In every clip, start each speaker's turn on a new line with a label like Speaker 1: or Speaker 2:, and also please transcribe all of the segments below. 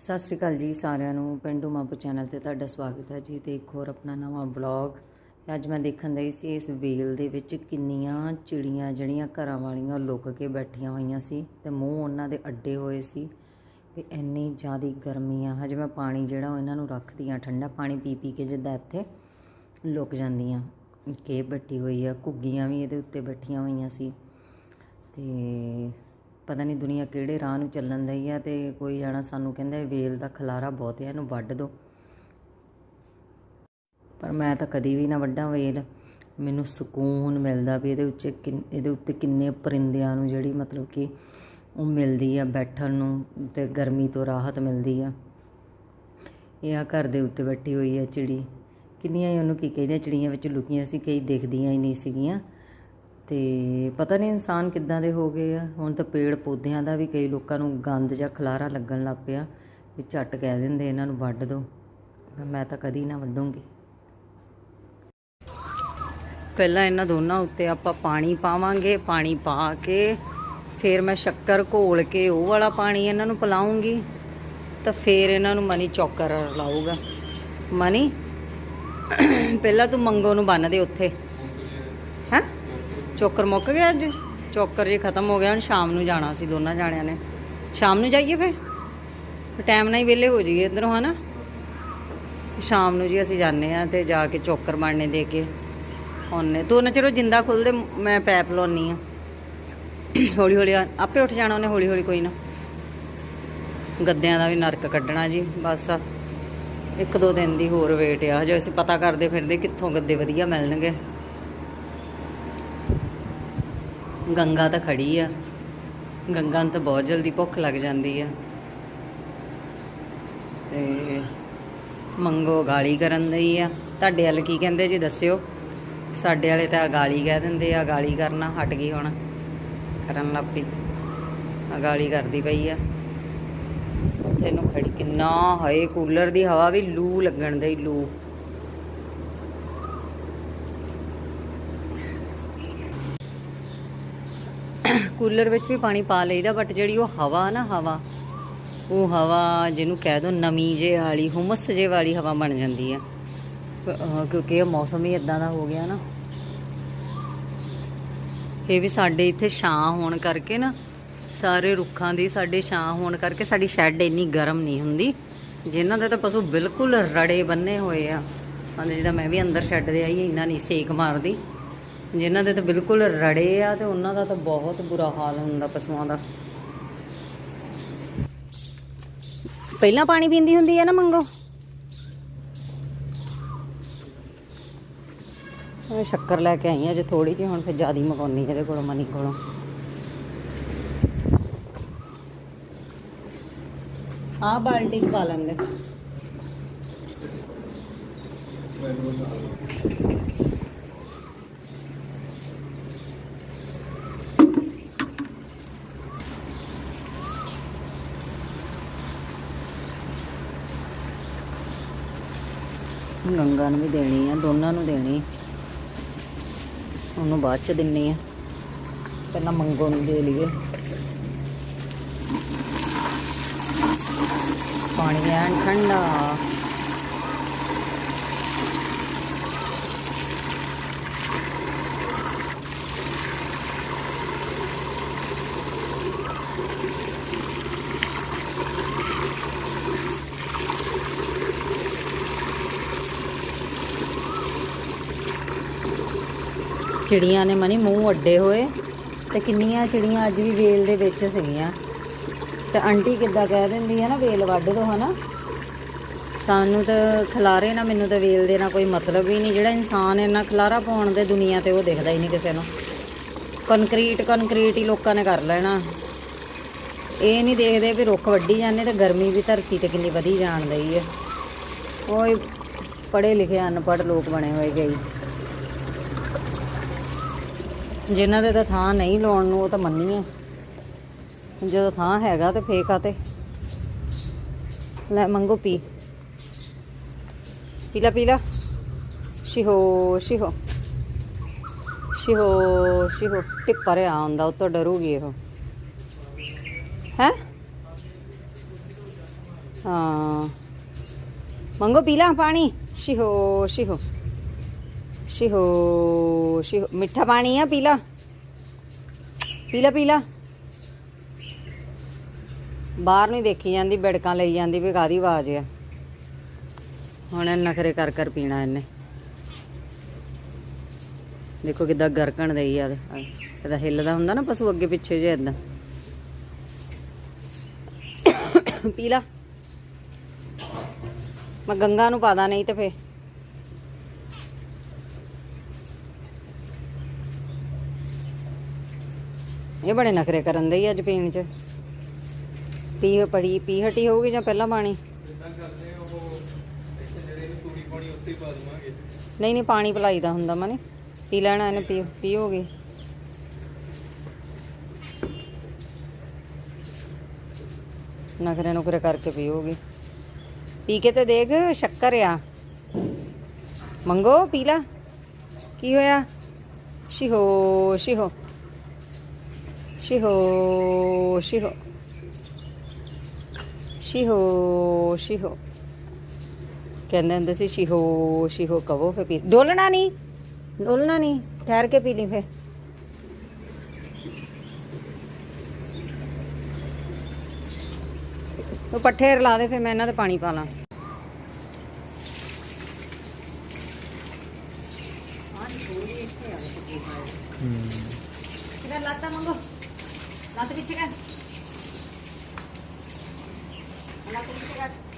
Speaker 1: ਸਤਿ ਸ਼੍ਰੀ ਅਕਾਲ ਜੀ ਸਾਰਿਆਂ ਨੂੰ, ਪਿੰਡੂ ਮਾਪੂ ਚੈਨਲ ਤੇ ਤੁਹਾਡਾ ਸਵਾਗਤ ਹੈ ਜੀ ਤੇ ਇੱਕ ਹੋਰ ਆਪਣਾ ਨਵਾਂ ਬਲੌਗ ਅੱਜ ਮੈਂ ਦੇਖਣ ਲਈ ਸੀ ਇਸ ਵੇਲ ਦੇ ਵਿੱਚ ਕਿੰਨੀਆਂ ਚਿੜੀਆਂ ਜਿਹੜੀਆਂ ਘਰਾਂ ਵਾਲੀਆਂ ਲੁੱਕ ਕੇ ਬੈਠੀਆਂ ਹੋਈਆਂ ਸੀ ਤੇ ਮੂੰਹ ਉਹਨਾਂ ਦੇ ਅੱਡੇ ਹੋਏ ਸੀ ਵੀ ਇੰਨੀ ਜ਼ਿਆਦੀ ਗਰਮੀ ਆ ਹਜੇ ਮੈਂ ਪਾਣੀ ਜਿਹੜਾ ਇਹਨਾਂ ਨੂੰ ਰੱਖਦੀ ਆ ਠੰਡਾ ਪਾਣੀ ਪੀ ਪੀ ਕੇ ਜਿੱਦਾਂ ਇੱਥੇ ਲੁਕ ਜਾਂਦੀਆਂ। ਕੇ ਬੈਠੀ ਹੋਈ ਆ, ਘੁੱਗੀਆਂ ਵੀ ਇਹਦੇ ਉੱਤੇ ਬੈਠੀਆਂ ਹੋਈਆਂ ਸੀ ਤੇ ਪਤਾ ਨਹੀਂ ਦੁਨੀਆ ਕਿਹੜੇ ਰਾਹ ਨੂੰ ਚੱਲਣ ਦਈ ਆ ਤੇ ਕੋਈ ਜਾਣਾ ਸਾਨੂੰ ਕਹਿੰਦਾ ਵੇਲ ਦਾ ਖਲਾਰਾ ਬਹੁਤ ਹੈ ਇਹਨੂੰ ਵੱਢ ਦਿਓ ਪਰ ਮੈਂ ਤਾਂ ਕਦੀ ਵੀ ਨਾ ਵੱਢਾਂ ਵੇਲ। ਮੈਨੂੰ ਸਕੂਨ ਮਿਲਦਾ ਵੀ ਇਹਦੇ ਉੱਤੇ ਕਿੰਨ- ਇਹਦੇ ਉੱਤੇ ਕਿੰਨੇ ਪਰਿੰਦਿਆਂ ਨੂੰ ਜਿਹੜੀ ਮਤਲਬ ਕਿ ਉਹ ਮਿਲਦੀ ਆ ਬੈਠਣ ਨੂੰ ਤੇ ਗਰਮੀ ਤੋਂ ਰਾਹਤ ਮਿਲਦੀ ਆ। ਇਹ ਆ ਘਰ ਦੇ ਉੱਤੇ ਬੈਠੀ ਹੋਈ ਆ ਚਿੜੀ। ਕਿੰਨੀਆਂ ਹੀ ਉਹਨੂੰ ਕੀ ਕਹਿੰਦੇ ਚਿੜੀਆਂ ਵਿੱਚ ਲੁਕੀਆਂ ਸੀ, ਕਈ ਦੇਖਦੀਆਂ ਹੀ ਨਹੀਂ ਸੀਗੀਆਂ। ਤੇ ਪਤਾ ਨਹੀਂ ਇਨਸਾਨ ਕਿੱਦਾਂ ਦੇ ਹੋ ਗਏ ਆ। ਹੁਣ ਤਾਂ ਪੇੜ ਪੌਦਿਆਂ ਦਾ ਵੀ ਕਈ ਲੋਕਾਂ ਨੂੰ ਗੰਦ ਜਾਂ ਖਲਾਰਾ ਲੱਗਣ ਲੱਗ ਪਿਆ ਵੀ ਝੱਟ ਕਹਿ ਦਿੰਦੇ ਇਹਨਾਂ ਨੂੰ ਵੱਢ ਦਿਓ ਮੈਂ ਤਾਂ ਕਦੀ ਨਾ ਵੱਢੂੰਗੀ। ਪਹਿਲਾਂ ਇਹਨਾਂ ਦੋਨਾਂ ਉੱਤੇ ਆਪਾਂ ਪਾਣੀ ਪਾਵਾਂਗੇ, ਪਾਣੀ ਪਾ ਕੇ ਫਿਰ ਮੈਂ ਸ਼ੱਕਰ ਘੋਲ ਕੇ ਉਹ ਵਾਲਾ ਪਾਣੀ ਇਹਨਾਂ ਨੂੰ ਪਿਲਾਉਂਗੀ, ਤਾਂ ਫਿਰ ਇਹਨਾਂ ਨੂੰ ਮਨੀ ਚੌਕਰ ਲਾਊਗਾ। ਮਨੀ, ਪਹਿਲਾਂ ਤੂੰ ਮੰਗੋ ਨੂੰ ਬੰਨ ਦੇ ਉੱਥੇ। ਚੋਕਰ ਮੁੱਕ ਗਿਆ ਅੱਜ? ਚੋਕਰ ਜੇ ਖਤਮ ਹੋ ਗਿਆ, ਹੁਣ ਸ਼ਾਮ ਨੂੰ ਜਾਣਾ ਸੀ ਦੋਨਾਂ ਜਾਣਿਆਂ ਨੇ। ਸ਼ਾਮ ਨੂੰ ਜਾਈਏ ਫੇ ਟਾਈਮ ਨਾਲ ਹੀ ਵਿਹਲੇ ਹੋ ਜਾਈਏ ਇਧਰੋਂ, ਹਨਾ? ਸ਼ਾਮ ਨੂੰ ਜੀ ਅਸੀਂ ਜਾਂਦੇ ਆ ਤੇ ਜਾ ਕੇ ਚੋਕਰ ਬਣਨੇ ਦੇ ਕੇ ਆਉਨੇ ਤੂੰ ਨਾ ਚਲੋ ਜਿੰਦਾ ਖੁੱਲਦੇ ਮੈਂ ਪੈਪ ਲਾਉਣੀ ਆ ਹੌਲੀ ਹੌਲੀ ਆਪੇ ਉੱਠ ਜਾਣਾ ਉਹਨੇ ਹੌਲੀ ਹੌਲੀ ਕੋਈ ਨਾ। ਗੱਦਿਆਂ ਦਾ ਵੀ ਨਰਕ ਕੱਢਣਾ ਜੀ, ਬਸ ਇੱਕ ਦੋ ਦਿਨ ਦੀ ਹੋਰ ਵੇਟ ਆ। ਹਜੇ ਅਸੀਂ ਪਤਾ ਕਰਦੇ ਫਿਰਦੇ ਕਿੱਥੋਂ ਗੱਦੇ ਵਧੀਆ ਮਿਲਣਗੇ। ਗੰਗਾ ਤਾਂ ਖੜੀ ਆ। ਗੰਗਾ ਨੂੰ ਤਾਂ ਬਹੁਤ ਜਲਦੀ ਭੁੱਖ ਲੱਗ ਜਾਂਦੀ ਆ। ਤੇ ਮੰਗੋ ਗਾਲੀ ਕਰਨ ਲਈ ਆ। ਤੁਹਾਡੇ ਵਾਲੇ ਕੀ ਕਹਿੰਦੇ ਜੀ ਦੱਸਿਓ? ਸਾਡੇ ਵਾਲੇ ਤਾਂ ਗਾਲੀ ਕਹਿ ਦਿੰਦੇ ਆ, ਗਾਲੀ ਕਰਨਾ ਹਟ ਗਈ ਹੁਣ। ਕਰਨ ਲੱਗ ਪਈ। ਗਾਲੀ ਕਰਦੀ ਪਈ ਆ। ਤੈਨੂੰ ਖੜੀ ਕਿੰਨਾ, ਹਾਏ ਕੂਲਰ ਦੀ ਹਵਾ ਵੀ ਲੂ ਲੱਗਣ ਦੇ ਲੂ। ਕੂਲਰ ਵਿੱਚ ਵੀ ਪਾਣੀ ਪਾ ਲਈਦਾ ਬਟ ਜਿਹੜੀ ਉਹ ਹਵਾ ਨਾ, ਹਵਾ, ਉਹ ਹਵਾ ਜਿਹਨੂੰ ਕਹਿ ਦੋ ਨਮੀ ਜੇ ਵਾਲੀ, ਹੁਮਸ ਜੇ ਵਾਲੀ ਹਵਾ ਬਣ ਜਾਂਦੀ ਆ। ਕਿਉਂਕਿ ਇਹ ਮੌਸਮ ਹੀ ਇਦਾਂ ਦਾ ਹੋ ਗਿਆ ਨਾ। ਇਹ ਵੀ ਸਾਡੇ ਇੱਥੇ ਛਾਂ ਹੋਣ ਕਰਕੇ ਨਾ, ਸਾਰੇ ਰੁੱਖਾਂ ਦੀ ਸਾਡੇ ਛਾਂ ਹੋਣ ਕਰਕੇ ਸਾਡੀ ਸ਼ੈੱਡ ਇੰਨੀ ਗਰਮ ਨਹੀਂ ਹੁੰਦੀ। ਜਿਨ੍ਹਾਂ ਦੇ ਤਾਂ ਪਸ਼ੂ ਬਿਲਕੁਲ ਰੜੇ ਬੰਨੇ ਹੋਏ ਆ। ਹਾਂਜੀ ਜਿਹੜਾ ਮੈਂ ਵੀ ਅੰਦਰ ਸ਼ੈੱਡ ਦੇ ਆਈ ਇੰਨਾ ਨਹੀਂ ਸੇਕ ਮਾਰਦੀ। ਜਿਨ੍ਹਾਂ ਦੇ ਤਾਂ ਬਿਲਕੁਲ ਰੜੇ ਆ ਤੇ ਉਹਨਾਂ ਦਾ ਤਾਂ ਬਹੁਤ ਬੁਰਾ ਹਾਲ ਹੁੰਦਾ ਪਸ਼ੂਆਂ ਦਾ। ਪਹਿਲਾਂ ਪਾਣੀ ਪੀਂਦੀ ਹੁੰਦੀ ਹੈ ਨਾ ਮੰਗੋ? ਮੈਂ ਸ਼ੱਕਰ ਲੈ ਕੇ ਆਈ ਹਾਂ ਜੇ ਥੋੜੀ ਜਿਹੀ, ਹੁਣ ਫਿਰ ਜਿਆਦੀ ਮਗਾਉਣੀ ਇਹਦੇ ਕੋਲੋਂ, ਮਨੀ ਕੋਲੋਂ। ਆ ਬਾਲਟੀ ਚ ਪਾ ਲੈਂਦੇ। ਗੰਗਾ ਨੂੰ ਵੀ ਦੇਣੀ ਆ, ਦੋਨਾਂ ਨੂੰ ਦੇਣੀ। ਉਹਨੂੰ ਬਾਅਦ ਚ ਦਿੰਨੀ ਆ। ਪਹਿਲਾਂ ਮੰਗੋ ਨੂੰ ਦੇ ਲਈਏ। ਪਾਣੀ ਐਨ ਠੰਡਾ। ਚਿੜੀਆਂ ਨੇ ਮਨੀ ਮੂੰਹ ਅੱਡੇ ਹੋਏ ਤੇ ਕਿੰਨੀਆਂ ਚਿੜੀਆਂ ਅੱਜ ਵੀ ਵੇਲ ਦੇ ਵਿੱਚ ਸੀਗੀਆਂ। ਤੇ ਆਂਟੀ ਕਿੱਦਾਂ ਕਹਿ ਦਿੰਦੀ ਹੈ ਨਾ, ਵੇਲ ਵੱਢ ਦੋ ਹਨਾ। ਸਾਨੂੰ ਤਾਂ ਖਲਾਰੇ ਨਾ, ਮੈਨੂੰ ਤਾਂ ਵੇਲ ਦੇ ਨਾਲ ਕੋਈ ਮਤਲਬ ਹੀ ਨਹੀਂ। ਜਿਹੜਾ ਇਨਸਾਨ ਇੰਨਾ ਖਲਾਰਾ ਪਾਉਣ ਦੇ ਦੁਨੀਆ ਤੇ ਉਹ ਦੇਖਦਾ ਹੀ ਨਹੀਂ ਕਿਸੇ ਨੂੰ। ਕੰਕਰੀਟ ਕੰਕਰੀਟ ਹੀ ਲੋਕਾਂ ਨੇ ਕਰ ਲੈਣਾ। ਇਹ ਨਹੀਂ ਦੇਖਦੇ ਵੀ ਰੁੱਖ ਵੱਢੀ ਜਾਂਦੇ ਤੇ ਗਰਮੀ ਵੀ ਧਰਤੀ ਤੇ ਕਿੰਨੀ ਵਧੀ ਜਾਣ ਰਹੀ ਹੈ। ਉਹ ਪੜ੍ਹੇ ਲਿਖੇ ਅਨਪੜ੍ਹ ਲੋਕ ਬਣੇ ਹੋਏ ਗਏ। ਜਿਨ੍ਹਾਂ ਦੇ ਤਾਂ ਥਾਂ ਨਹੀਂ ਲਾਉਣ ਨੂੰ, ਉਹ ਤਾਂ ਮੰਨੀਏ ਜਦੋਂ ਥਾਂ ਹੈਗਾ ਤੇ ਫੇਕਾ ਤੇ ਲੈ ਮੰਗੋ ਪੀ। ਪੀਲਾ ਪੀਲਾ ਸ਼ਿਹੋ ਸ਼ਿਹੋ। ਸ਼ਿਹੋ ਸ਼ਿਹੋ। ਟਿੱਪਰ ਆਉਂਦਾ ਉਹ ਤੋਂ ਡਰੂਗੀ ਇਹ। ਹੈ? ਹਾਂ। ਮੰਗੋ ਪੀਲਾ ਪਾਣੀ। ਸ਼ਿਹੋ ਸ਼ਿਹੋ। ਸ਼ਿਹੋ ਸ਼ਿਹੋ ਮਿੱਠਾ ਪਾਣੀ ਆ ਪੀਲਾ ਪੀਲਾ ਪੀਲਾ ਬਾਹਰ ਨਹੀਂ ਦੇਖੀ ਜਾਂਦੀ ਬਿੜਕਾਂ ਲਈ ਜਾਂਦੀ ਵੀ ਕਾਦੀ ਆਵਾਜ਼ ਆ ਹੁਣ ਨਖਰੇ ਕਰ ਕਰ ਪੀਣਾ ਇਹਨੇ ਦੇਖੋ ਕਿਦਾਂ ਗਰਕਣ ਦਈ ਆ ਇਹਦਾ ਹਿੱਲਦਾ ਹੁੰਦਾ ਨਾ ਪਸ਼ੂ ਅੱਗੇ ਪਿੱਛੇ ਜੇ ਇਦਾਂ ਪੀਲਾ ਮੈਂ ਗੰਗਾ ਨੂੰ ਪਾਦਾ ਨਹੀਂ ਤੇ ਫੇ ਇਹ ਬੜੇ ਨਖਰੇ ਕਰਨ ਦੇ ਹੀ ਅੱਜ ਪੀਣ ਚ। ਪੀ ਪੜੀ, ਪੀ ਹਟੀ ਹੋਊਗੀ ਜਾਂ ਪਹਿਲਾਂ ਪਾਣੀ? ਨਹੀਂ ਨਹੀਂ, ਪਾਣੀ ਪਿਲਾਈਦਾ ਹੁੰਦਾ ਮਨੇ। ਪੀ ਲੈਣਾ ਇਹਨੇ, ਪੀ ਪੀਓਗੇ ਨਖਰੇ ਨੁਕਰੇ ਕਰਕੇ ਪੀਓਗੇ ਪੀ ਕੇ ਤੇ ਦੇਖ, ਸ਼ੱਕਰ ਆ। ਮੰਗੋ, ਪੀ ਲਾ। ਕੀ ਹੋਇਆ? ਸ਼ਿਹੋ ਸ਼ਿਹੋ। ਸ਼ਿਹੋ ਸ਼ਿਹੋ ਸ਼ਿਹੋ ਸ਼ਿਹੋ ਕਹਿੰਦੇ ਹੁੰਦੇ ਸੀ ਸ਼ਿਹੋ ਸ਼ਿਹੋ ਕਹੋ ਫੇ ਪੀ ਡੋਲਣਾ ਨਹੀਂ ਡੋਲਣਾ ਨਹੀਂ ਠਹਿਰ ਕੇ ਪੀ ਲਈ ਫੇ ਉਹ ਪੱਠੇ ਰਲਾ ਦੇ ਫੇ ਮੈਂ ਇਹਨਾਂ ਤੇ ਪਾਣੀ ਪਾ ਲਾਂ। ਕਿਹਦਾ ਲਾਤਾ ਮੰਗੋ? ਲੱਤ ਪਿੱਛੇ ਕਰ ਲੱਤ ਪਿੱਛੇ ਕਰ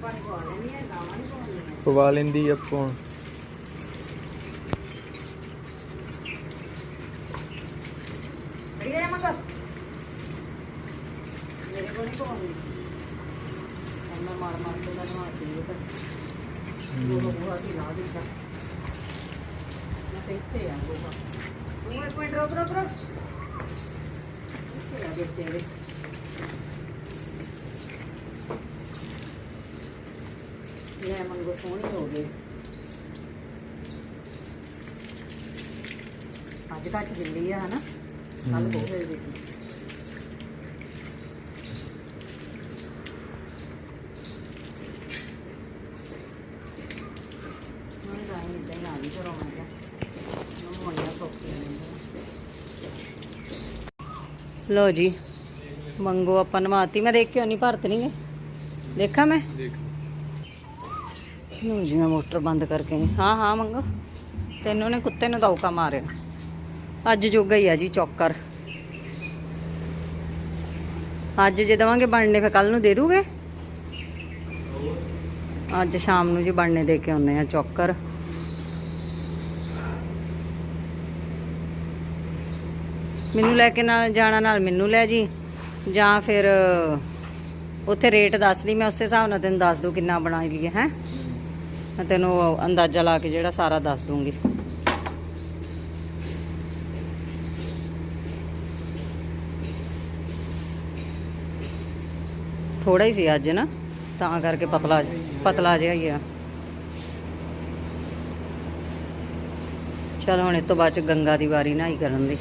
Speaker 1: ਪਵਾ ਲੈਂਦੀਆਂ ਗਾਵਾਂ
Speaker 2: ਲੈਂਦੀ ਆਪੋਂ
Speaker 1: ਖੜੀ ਰਹਿ ਮੰਗਾ ਮੇਰੇ ਕੋਲ ਨਹੀਂ ਪਵਾਉਂਦੀ ਮੈਂ ਮਾਰ ਮਾਰ ਕੇ ਉਹਦਾ ਨਵਾਤੀ ਉਹ ਤਾਂ ਉਹ ਬੁਆ ਦੀ ਲਾ ਦਿੱਤਾ ਮੈਂ ਤੇ ਇੱਥੇ ਆ ਬੋਗਾ ਤੂੰ ਇੱਕ ਮਿੰਟ ਰੁਕ ਰੁਕ ਰੁਕ ਇੱਥੇ ਆ ਦੇ ਤੇਰੇ ਲੈ ਮੰਗੋ ਸੋਹਣੀ ਹੋ ਗਈ ਅੱਜ ਘੱਟ ਗਿੱਲੀ ਆ ਹਨਾ। ਕੱਲ ਬਹੁਤ ਹੋਈ ਸੀ ਮੈਂ ਤਾਂ ਇਹ ਨਹੀਂ ਆ ਨਹੀਂ ਕਰਾਉਣਾ ਮੈਂ ਮੋੜਿਆ ਸੌਖੀ ਲੋ ਜੀ ਮੰਗੋ ਆਪਾਂ ਨਵਾਤੀ। ਮੈਂ ਦੇਖ ਕੇ ਨਹੀਂ ਭਰਤ ਨਹੀਂ ਗਏ ਦੇਖਾਂ ਮੈਂ? ਲੋ ਜੀ ਮੈਂ ਮੋਟਰ ਬੰਦ ਕਰਕੇ। ਹਾਂ ਹਾਂ ਮੰਗੋ ਤੈਨੂੰ ਨੇ ਕੁੱਤੇ ਨੂੰ ਦੌਕਾ ਮਾਰਿਆ। ਅੱਜ ਜੋਗਾ ਹੀ ਆ ਜੀ ਚੌਕਰ। ਅੱਜ ਜੇ ਦਵਾਂਗੇ ਬਣਨੇ ਫੇ ਕੱਲ ਨੂੰ ਦੇ ਦੂਗੇ? ਅੱਜ ਸ਼ਾਮ ਨੂੰ ਜੀ ਬਣਨੇ ਦੇ ਕੇ ਆਉਨੇ ਆ ਚੌਕਰ। ਮੈਨੂੰ ਲੈ ਕੇ ਨਾਲ ਜਾਣਾ ਨਾਲ ਮੈਨੂੰ ਲੈ ਜੀ। ਜਾਂ ਫਿਰ, ਉੱਥੇ ਰੇਟ ਦੱਸਦੀ, ਮੈਂ ਉਸੇ ਹਿਸਾਬ ਨਾਲ ਤੈਨੂੰ ਦੱਸ ਦੂ ਕਿੰਨਾ ਬਣਾ ਲਈਏ ਹੈ? ਮੈਂ ਤੈਨੂੰ ਅੰਦਾਜ਼ਾ ਲਾ ਕੇ ਜਿਹੜਾ ਸਾਰਾ ਦੱਸ ਦੂੰਗੀ ਥੋੜਾ ਹੀ ਸੀ ਅੱਜ ਨਾ, ਤਾਂ ਕਰਕੇ ਪਤਲਾ ਪਤਲਾ ਜਿਹਾ ਹੀ ਆ। ਚਲ ਹੁਣ ਇਸ ਤੋਂ ਬਾਅਦ ਚ ਗੰਗਾ ਦੀ ਵਾਰੀ ਨਾ ਨਹਾਈ ਕਰਨ ਦੀ।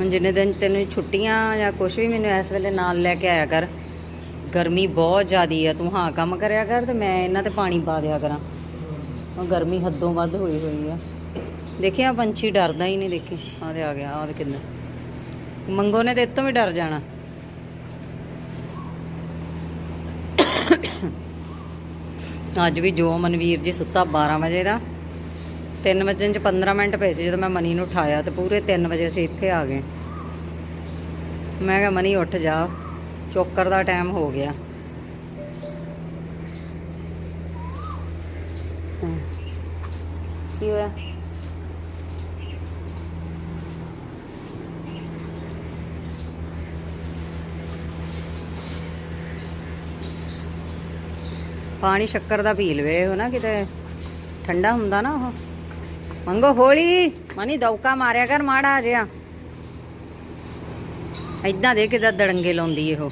Speaker 1: ਹੁਣ ਜਿੰਨੇ ਦਿਨ ਤੈਨੂੰ ਛੁੱਟੀਆਂ ਜਾਂ ਕੁਝ ਵੀ ਮੈਨੂੰ ਇਸ ਵੇਲੇ ਨਾਲ ਲੈ ਕੇ ਆਇਆ ਕਰ, ਗਰਮੀ ਬਹੁਤ ਜ਼ਿਆਦੀ ਆ, ਤੂੰ ਹਾਂ ਕੰਮ ਕਰਿਆ ਕਰ ਤੇ ਮੈਂ ਇਹਨਾਂ ਤੇ ਪਾਣੀ ਪਾ ਦਿਆ ਕਰਾਂ। ਉਹ ਗਰਮੀ ਹੱਦੋਂ ਵੱਧ ਹੋਈ ਹੋਈ ਆ। ਦੇਖਿਆ ਪੰਛੀ ਡਰਦਾ ਹੀ ਨਹੀਂ, ਦੇਖੀ ਆ ਤੇ ਆ ਗਿਆ ਆ ਤੇ ਕਿੰਨਾ। ਮੰਗੋ ਨੇ ਤੇ ਇਤੋਂ ਵੀ ਡਰ ਜਾਣਾ। ਅੱਜ ਵੀ ਜੋ ਮਨਵੀਰ ਜੀ ਸੁੱਤਾ 12 ਵਜੇ ਦਾ। 3 ਵਜੇ ਚ 15 ਮਿੰਟ ਪਏ ਸੀ ਜਦੋਂ ਮੈਂ ਮਨੀ ਨੂੰ ਉਠਾਇਆ ਤੇ ਪੂਰੇ 3 ਵਜੇ ਅਸੀਂ ਇੱਥੇ ਆ ਗਏ। ਮੈਂ ਕਿਹਾ, ਮਨੀ, ਉੱਠ ਜਾ। ਚੋਕਰ ਦਾ ਟਾਈਮ ਹੋ ਗਿਆ। ਕੀ ਹੋਇਆ? ਪਾਣੀ ਸ਼ੱਕਰ ਦਾ ਪੀ ਲਵੇ, ਉਹ ਨਾ ਕਿਤੇ ਠੰਡਾ ਹੁੰਦਾ ਨਾ ਉਹ। ਮੰਗੋ ਹੋਲੀ। ਮਨੀ ਦੌਕਾ ਮਾਰਿਆ ਕਰ, ਮਾੜਾ ਜਿਹਾ। ਏਦਾਂ ਦੇ ਕਿਦਾਂ ਦੜੰਗੇ ਲਾਉਂਦੀ ਇਹੋ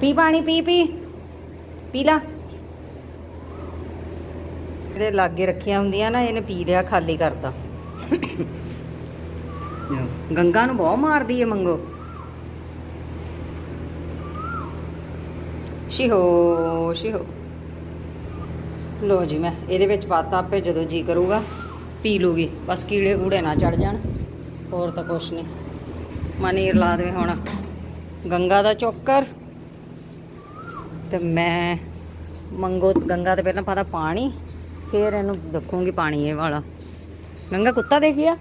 Speaker 1: ਪੀ ਪਾਣੀ, ਪੀ ਪੀ। ਪੀ ਲਾ। ਇਹਦੇ ਲਾਗੇ ਰੱਖੀਆਂ ਹੁੰਦੀਆਂ ਨਾ, ਇਹਨੇ ਪੀ ਲਿਆ ਖਾਲੀ ਕਰਤਾ। ਗੰਗਾ ਨੂੰ ਬਹੁਤ ਮਾਰਦੀ ਏ ਮੰਗੋ। ਸ਼ਿਹੋ ਸ਼ਿਹੋ। ਲੋ ਜੀ ਮੈਂ ਇਹਦੇ ਵਿੱਚ ਪਾਤਾ ਆਪੇ, ਜਦੋਂ ਜੀ ਕਰੂਗਾ, ਪੀ ਲੂਗੀ। ਬਸ ਕੀੜੇ ਕੂੜੇ ਨਾ ਚੜ ਜਾਣ, ਹੋਰ ਤਾਂ ਕੁਛ ਨਹੀਂ। ਮਨੀਰ ਲਾ ਦੇਵੇ ਹੁਣ। ਗੰਗਾ ਦਾ ਚੋਕਰ ਤੇ ਮੈਂ ਮੰਗੋ, ਗੰਗਾ ਤੇ ਪਹਿਲਾਂ ਪਾਤਾ ਪਾਣੀ, ਫਿਰ ਇਹਨੂੰ ਦੇਖੂਗੀ ਪਾਣੀ ਇਹ ਵਾਲਾ। ਗੰਗਾ, ਕੁੱਤਾ ਦੇਖਿਆ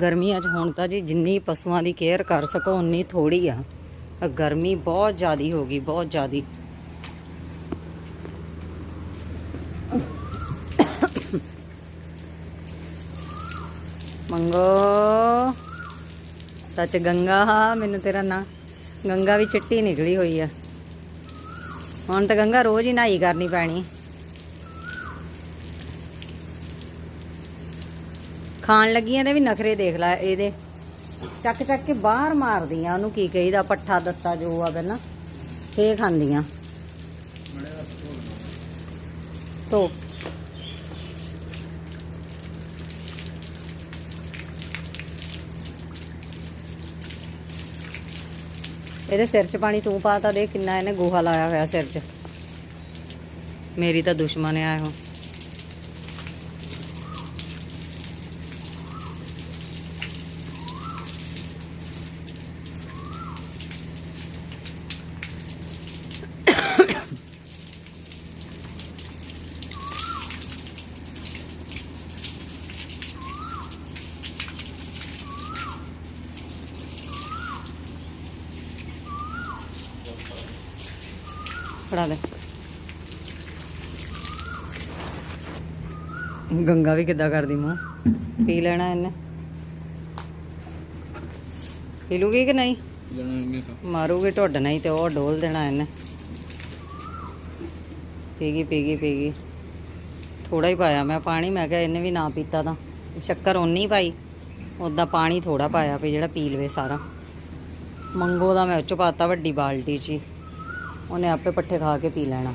Speaker 1: ਗਰਮੀਆਂ 'ਚ ਹੁਣ ਤਾਂ ਜੀ ਜਿੰਨੀ ਪਸ਼ੂਆਂ ਦੀ ਕੇਅਰ ਕਰ ਸਕੋ, ਉਨੀ ਥੋੜੀ ਆ। ਗਰਮੀ ਬਹੁਤ ਜ਼ਿਆਦੀ ਹੋ ਗਈ, ਬਹੁਤ ਜ਼ਿਆਦੀ। ਮੰਗੋ ਸੱਚ ਗੰਗਾ ਮੈਨੂੰ ਤੇਰਾ ਨਾਂ। ਗੰਗਾ ਵੀ ਚਿੱਟੀ ਨਿਕਲੀ ਹੋਈ ਆ। ਹੁਣ ਤਾਂ ਗੰਗਾ ਰੋਜ਼ ਹੀ ਨਹਾਈ ਕਰਨੀ ਪੈਣੀ। ਖਾਣ ਲੱਗੀਆਂ ਦੇ ਵੀ ਨਖਰੇ ਦੇਖ ਲੈ ਇਹਦੇ। ਚੱਕ ਚੱਕ ਕੇ ਬਾਹਰ ਮਾਰਦੀਆਂ, ਉਹਨੂੰ ਕੀ ਕਹੀਦਾ, ਪੱਠਾ ਦਿੱਤਾ ਜੋ ਆ ਪਹਿਲਾਂ ਫੇ ਖਾਂਦੀਆਂ। ਧੋ। ਇਹਦੇ ਸਿਰ 'ਚ ਪਾਣੀ ਤੂੰ ਪਾਤਾ ਦੇ ਕਿੰਨਾ ਇਹਨੇ ਗੋਹਾ ਲਾਇਆ ਹੋਇਆ ਸਿਰ 'ਚ। ਮੇਰੀ ਤਾਂ ਦੁਸ਼ਮਣ ਆ ਇਹੋ। ਫੜਾ ਗੰਗਾ ਵੀ ਕਿੱਦਾਂ ਕਰਦੀ ਮੂੰਹ ਪੀ ਲੈਣਾ ਇਹਨੇ। ਪੀ ਲੂਗੀ ਕਿ ਨਹੀਂ? ਮਾਰੂਗੀ ਢੁੱਡ ਨਹੀਂ ਤੇ ਉਹ ਡੋਲ ਦੇਣਾ ਇਹਨੇ। ਪੀਗੀ ਪੀਗੀ ਪੀਗੀ ਥੋੜਾ ਹੀ ਪਾਇਆ ਮੈਂ ਪਾਣੀ ਮੈਂ ਕਿਹਾ ਇਹਨੇ ਵੀ ਨਾ ਪੀਤਾ ਤਾਂ। ਸ਼ੱਕਰ ਓਨੀ ਪਾਈ। ਉਦਾਂ ਪਾਣੀ ਥੋੜਾ ਪਾਇਆ ਵੀ ਜਿਹੜਾ ਪੀ ਲਵੇ ਸਾਰਾ। ਮੰਗੋ ਦਾ ਮੈਂ ਉੱਚ ਪਾਤਾ ਵੱਡੀ ਬਾਲਟੀ 'ਚ ਹੀ। ਉਹਨੇ ਆਪੇ ਪੱਠੇ ਖਾ ਕੇ ਪੀ ਲੈਣਾ।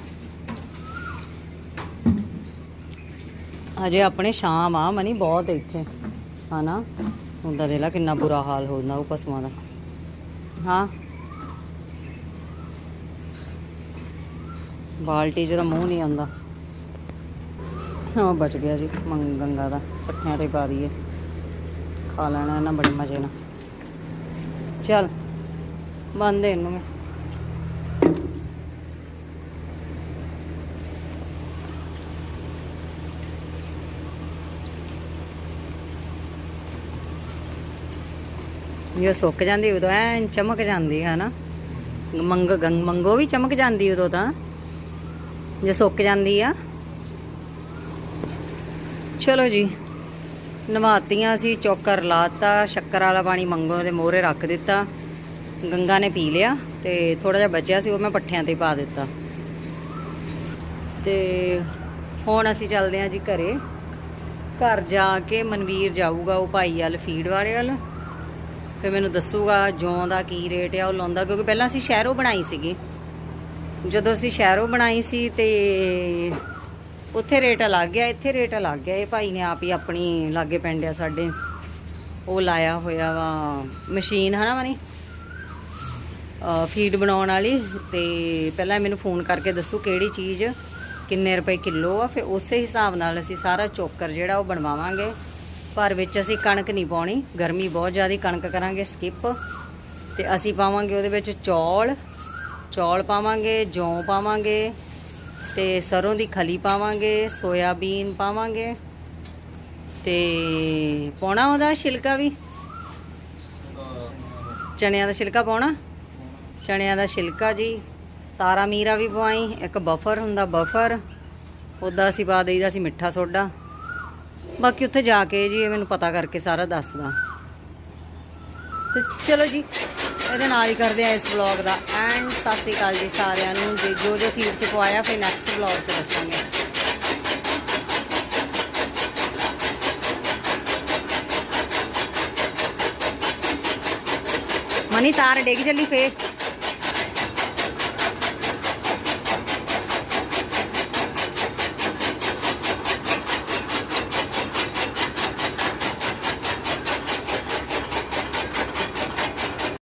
Speaker 1: ਹਜੇ ਆਪਣੇ ਸ਼ਾਮ ਆ, ਮਨੀ ਬਹੁਤ ਇੱਥੇ। ਹਨਾ? ਹੁੰਦਾ ਦੇ ਲਾ ਕਿੰਨਾ ਬੁਰਾ ਹਾਲ ਹੋ ਜਾਂਦਾ ਉਹ ਪਸ਼ੂਆਂ ਦਾ। ਹਾਂ? ਬਾਲਟੀ 'ਚ ਤਾਂ ਮੂੰਹ ਨਹੀਂ ਆਉਂਦਾ। ਹਾਂ, ਬਚ ਗਿਆ ਜੀ, ਮੰਗ ਗੰਗਾ ਦਾ। ਪੱਠਿਆਂ ਤੇ ਪਾ ਦਈਏ। ਖਾ ਲੈਣਾ ਇਹਨਾਂ ਬੜੇ ਮਜ਼ੇ ਨਾਲ। ਚੱਲ ਬੰਦ ਇਹਨੂੰ ਮੈਂ। ਜੇ ਸੁੱਕ ਜਾਂਦੀ, ਉਦੋਂ ਐ ਚਮਕ ਜਾਂਦੀ ਹੈ ਨਾ ਮੰਗ ਗੰਗ ਮੰਗੋ ਵੀ ਚਮਕ ਜਾਂਦੀ ਉਦੋਂ ਤਾਂ। ਜੇ ਸੁੱਕ ਜਾਂਦੀ ਆ। ਚਲੋ ਜੀ, ਨਵਾਤੀਆਂ ਸੀ ਚੋਕਰ ਲਾਤਾ, ਸ਼ੱਕਰ ਵਾਲਾ ਪਾਣੀ ਮੰਗੋ ਦੇ ਮੋਹਰੇ ਰੱਖ ਦਿੱਤਾ। ਗੰਗਾ ਨੇ ਪੀ ਲਿਆ, ਤੇ ਥੋੜਾ ਜਿਹਾ ਬਚਿਆ ਸੀ, ਉਹ ਮੈਂ ਪੱਠਿਆਂ ਤੇ ਪਾ ਦਿੱਤਾ। ਤੇ ਹੁਣ ਅਸੀਂ ਚੱਲਦੇ ਹਾਂ ਜੀ ਘਰੇ। ਘਰ ਜਾ ਕੇ ਮਨਵੀਰ ਜਾਊਗਾ, ਉਹ ਭਾਈ ਵਾਲ, ਫੀਡ ਵਾਲੇ ਵੱਲ। ਫਿਰ ਮੈਨੂੰ ਦੱਸੂਗਾ ਜੌਂ ਦਾ ਕੀ ਰੇਟ ਆ, ਉਹ ਲਾਉਂਦਾ, ਕਿਉਂਕਿ ਪਹਿਲਾਂ ਅਸੀਂ ਸ਼ਹਿਰੋਂ ਬਣਾਈ ਸੀਗੀ। ਜਦੋਂ ਅਸੀਂ ਸ਼ਹਿਰੋਂ ਬਣਾਈ ਸੀ ਤੇ ਉੱਥੇ ਰੇਟ ਅਲੱਗ ਗਿਆ ਇੱਥੇ ਰੇਟ ਅਲੱਗ ਗਿਆ ਇਹ ਭਾਈ ਨੇ ਆਪ ਹੀ ਆਪਣੀ ਲਾਗੇ ਪਿੰਡ ਆ ਸਾਡੇ। ਉਹ ਲਾਇਆ ਹੋਇਆ ਵਾ ਮਸ਼ੀਨ, ਹਨਾ ਮਨੀ? ਫੀਡ ਬਣਾਉਣ ਵਾਲੀ। ਤੇ ਪਹਿਲਾਂ ਮੈਨੂੰ ਫੋਨ ਕਰਕੇ ਦੱਸੋ ਕਿਹੜੀ ਚੀਜ਼, ਕਿੰਨੇ ਰੁਪਏ ਕਿਲੋ ਆ, ਫਿਰ ਉਸੇ ਹਿਸਾਬ ਨਾਲ ਅਸੀਂ ਸਾਰਾ ਚੋਕਰ ਜਿਹੜਾ ਉਹ ਬਣਵਾਵਾਂਗੇ। ਪਰ ਵਿੱਚ ਅਸੀਂ ਕਣਕ ਨਹੀਂ ਪਾਉਣੀ, ਗਰਮੀ ਬਹੁਤ ਜ਼ਿਆਦਾ, ਕਣਕ ਕਰਾਂਗੇ ਸਕਿਪ ਤੇ ਅਸੀਂ ਪਾਵਾਂਗੇ ਉਹਦੇ ਵਿੱਚ ਚੌਲ ਚੌਲ ਪਾਵਾਂਗੇ, ਜੌਂ ਪਾਵਾਂਗੇ ਤੇ ਸਰੋਂ ਦੀ ਖਲੀ ਪਾਵਾਂਗੇ, ਸੋਇਆਬੀਨ ਪਾਵਾਂਗੇ ਤੇ ਪਾਉਣਾ ਉਹਦਾ ਛਿਲਕਾ ਵੀ? ਚਣਿਆਂ ਦਾ ਛਿਲਕਾ ਪਾਉਣਾ? ਚਣਿਆਂ ਦਾ ਛਿਲਕਾ ਜੀ ਤਾਰਾ ਮੀਰਾ ਵੀ ਪਵਾਈ, ਇੱਕ ਬਫਰ ਹੁੰਦਾ ਬਫਰ ਉਹਦਾ ਅਸੀਂ ਪਾ ਦੇਈਦਾ ਸੀ ਮਿੱਠਾ ਸੋਡਾ। ਬਾਕੀ ਉੱਥੇ ਜਾ ਕੇ ਜੀ, ਇਹ ਮੈਨੂੰ ਪਤਾ ਕਰਕੇ ਸਾਰਾ ਦੱਸਦਾ। ਤੇ ਚਲੋ ਜੀ, ਇਹਦੇ ਨਾਲ ਹੀ ਕਰਦੇ ਆ ਇਸ ਵਲੌਗ ਦਾ। ਐਂਡ ਸਤਿ ਸ਼੍ਰੀ ਅਕਾਲ ਜੀ ਸਾਰਿਆਂ ਨੂੰ। ਜੇ ਜੋ ਜੋ ਫੀਡ ਚ ਪਵਾਇਆ, ਫਿਰ ਨੈਕਸਟ ਵਲੌਗ ਚ ਦੱਸਾਂਗੇ। ਮਨੀ, ਤਾਰ ਡੇਗ ਚੱਲੀ ਫੇਰ।